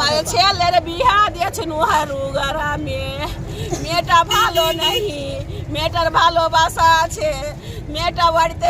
আমার ছেলের বিহা দিয়েছে নুহারু গ্রামে মেয়েটা ভালো নেই, মেয়েটার ভালোবাসা আছে, মেয়েটা বাড়িতে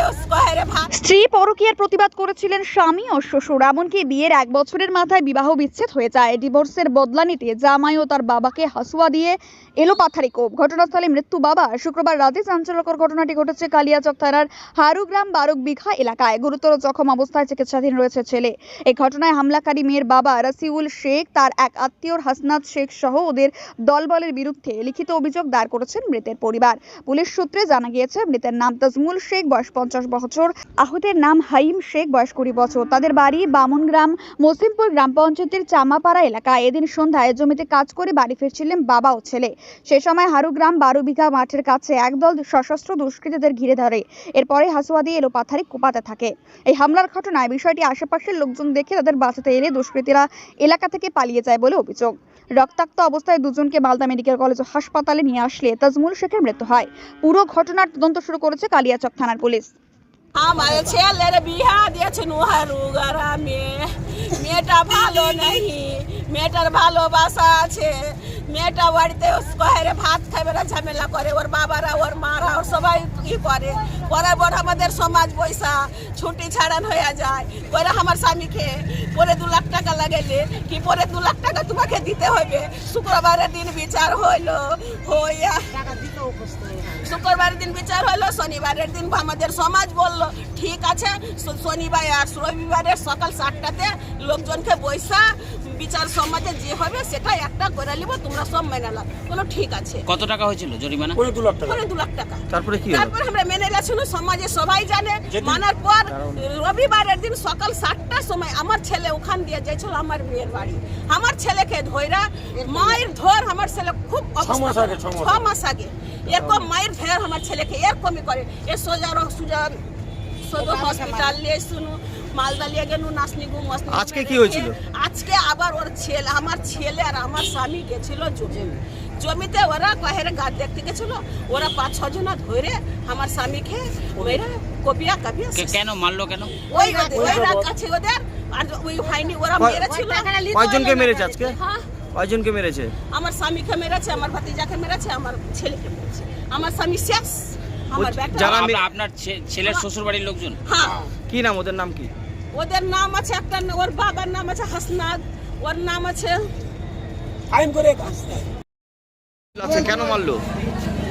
স্ত্রী পরকীয়ার প্রতিবাদ করেছিলেন স্বামী ও শ্বশুর, এমনকি বিয়ের এক বছরের মাথায় বিবাহ বিচ্ছেদ হয়ে যায়। ডিভোর্সের বদলা নিতে জামাই ও তার বাবাকে হাসুয়া দিয়ে এলো পাথারি কোপ। ঘটনাস্থলে মৃত্যু বাবা, শুক্রবার রাতে চাঞ্চল্যকর ঘটনাটি ঘটেছে কালিয়াচক থানার হারুগ্রাম বারুক বিঘা এলাকায়। গুরুতর জখম অবস্থায় চিকিৎসাধীন রয়েছে ছেলে। এই ঘটনায় হামলাকারী মেয়ের বাবা রাসিউল শেখ, তার এক আত্মীয় হাসনাত শেখ সহ ওদের দলবলের বিরুদ্ধে লিখিত অভিযোগ দায়ের করেছেন মৃতের পরিবার। পুলিশ সূত্রে জানা গিয়েছে, মৃতের নাম তাজমুল শেখ, বয়স পঞ্চাশ বছর। আহতের নাম হাইম শেখ, বয়স কুড়ি বছর। তাদের বাড়ি বামনগ্রাম মসিমপুর গ্রাম পঞ্চায়েতের চামাপাড়া এলাকায়। এদিন সন্ধ্যায় জমিতে কাজ করে বাড়ি ফিরছিলেন বাবা ও ছেলে। সে সময় হারুগ্রাম বারো বিঘা মাঠের কাছে একদল সশস্ত্র দুষ্কৃতীদের ঘিরে ধরে। এরপরে হাসুয়া দিয়ে এলো পাথারি কোপাতে থাকে। এই হামলার ঘটনায় বিষয়টি আশেপাশের লোকজন দেখে তাদের বাঁচাতে এলে দুষ্কৃতীরা এলাকা থেকে পালিয়ে যায় বলে অভিযোগ। রক্তাক্ত অবস্থায় দুজনকে মালদা মেডিকেল কলেজ হাসপাতালে নিয়ে আসলে তাজমুল শেখের মৃত্যু হয়। পুরো ঘটনার তদন্ত শুরু করেছে কালিয়াচক থানার পুলিশ। আমার ছেলের বিহা দিয়েছে নুহারু মেয়েটা ভালো নেই, মেয়েটার ভালোবাসা আছে। মেয়েটা বাড়িতে কহেরে ভাত খাবে না ঝামেলা করে। ওর বাবারা ওর মারা ওর সবাই ই করে। পরে পর আমাদের সমাজ পয়সা ছুটি ছাড়ান হয়ে যায়। পরে আমার স্বামীকে পরে দু লাখ টাকা লাগাইলে কি পরে দু লাখ টাকা তোমাকে দিতে হবে? শুক্রবারের দিন বিচার হইল হইয়া শুক্রবারের দিন বিচার হলো শনিবারের দিন আমাদের সমাজ বলল ঠিক আছে শনিবার আর রবিবারের সকাল সাতটাতে লোকজনকে বৈশা বিচার সমাজে যে হবে সেটা একটা করে নিব তোমরা সব মেনে নাও। কোনো ঠিক আছে। কত টাকা হয়েছিল জরিমানা? পরে দু লাখ টাকা। পরে দু লাখ টাকা। তারপরে কি হলো? তারপর আমরা মেনে গেছিল সমাজে সবাই জানে। মানার পর রবিবারের দিন সকাল সাতটার সময় আমার ছেলে ওখান দিয়ে যাইছিল আমার বিয়ের বাড়ি। আমার ছেলেকে ধইরা মায়ের ধর আমার ছেলে খুব অবস্থা মাস আগে, ছ মাস আগে। এরকম মায়ের ধর আমার ছেলেকে এরকমই করে। এ সোজা রহ- সুজা সদর হসপিটাল নিয়ে শুনু মালদা গেলু মসনি আজকে কি হয়েছিল? আজকে আবার ওর ছেলে আমার ছেলে আর আমার স্বামী গেছিল জমি। জমিতে ওরা কহের গাছ দেখতে গেছিল ওরা পাঁচ ছ জনা ধরে আমার স্বামীকে মেরে কপিয়া কাপিয়া কেন মারলো কেন? ওই ওই আছে ওদের আর ওই হয়নি ওরা মেরেছিল। কয়জনকে মেরেছে আজকে? হ্যাঁ। কয়জনকে মেরেছে? আমার স্বামীকে মেরেছে আমার ভাতিজাকে মেরেছে আমার ছেলেকে মেরেছে। আমার স্বামী শেষ। যারা আপনার ছেলের শ্বশুর বাড়ির লোকজন? হ্যাঁ। কি নাম ওদের নাম কি? ওদের নাম আছে একটা ওর বাবার নাম আছে হাসনাদ ওর নাম আছে আচ্ছা কেন মারলো?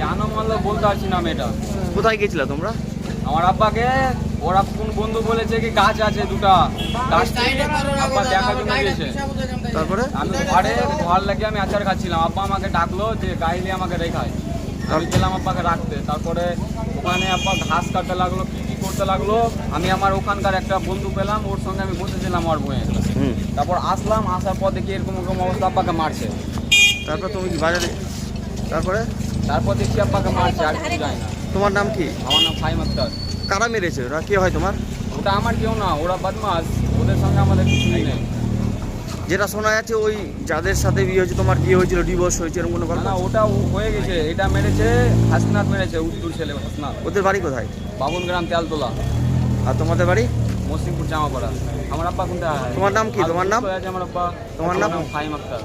কেন মারলো বলতে পারছি না আমি এটা। কোথায় গেছিলা তোমরা? আমার আব্বাকে ওরা কোন বন্ধু বলেছে কি গাছ আছে দুটা? গাছ আব্বা দেখার জন্য গেছে তারপরে? আমি ঘরে ঘর লাগে আমি আচার খাচ্ছিলাম। আব্বা আমাকে ডাকলো যে গাইলে আমাকে রেখায়। আমি গেলাম আব্বাকে রাখতে। তারপরে ওখানে আব্বা ঘাস কাটতে লাগল কি কি করতে লাগল আমি আমার ওখানকার একটা বন্ধু পেলাম ওর সঙ্গে আমি বসেছিলাম আমার বইয়ে। হুম। তারপর আসলাম আসার পর দেখি এরকম এরকম অবস্থা আব্বাকে মারছে। তারপর তুমি কি বাজারে তারপরে? তারপর দেখছি আব্বাকে মারছে আর কিছু যায় না। তোমার নাম কি? আমার নাম ফাইম আক্তার। কারা মেরেছে? ওরা কে হয় তোমার? ওটা আমার কেউ না ওরা বদমাস ওদের সঙ্গে আমাদের কিছুই নেই। যেটা শোনা যাচ্ছে ওই যাদের সাথে বিয়ে হয়েছে তোমার বিয়ে হয়েছিল ডিভোর্স হয়েছে এরকম কোনো কথা না ওটা হয়ে গেছে এটা মেরেছে হাসনাথ মেরেছে উত্তর ছেলে হাসনাথ ওদের বাড়ি কোথায়? বাবুন গ্রাম তেলতলা। আর তোমাদের বাড়ি? মসিমপুর জামাপাড়া। আমার আব্বা কোনটা? তোমার নাম কি? তোমার নাম? আমার আব্বা। তোমার নাম? ফাইম আক্তার।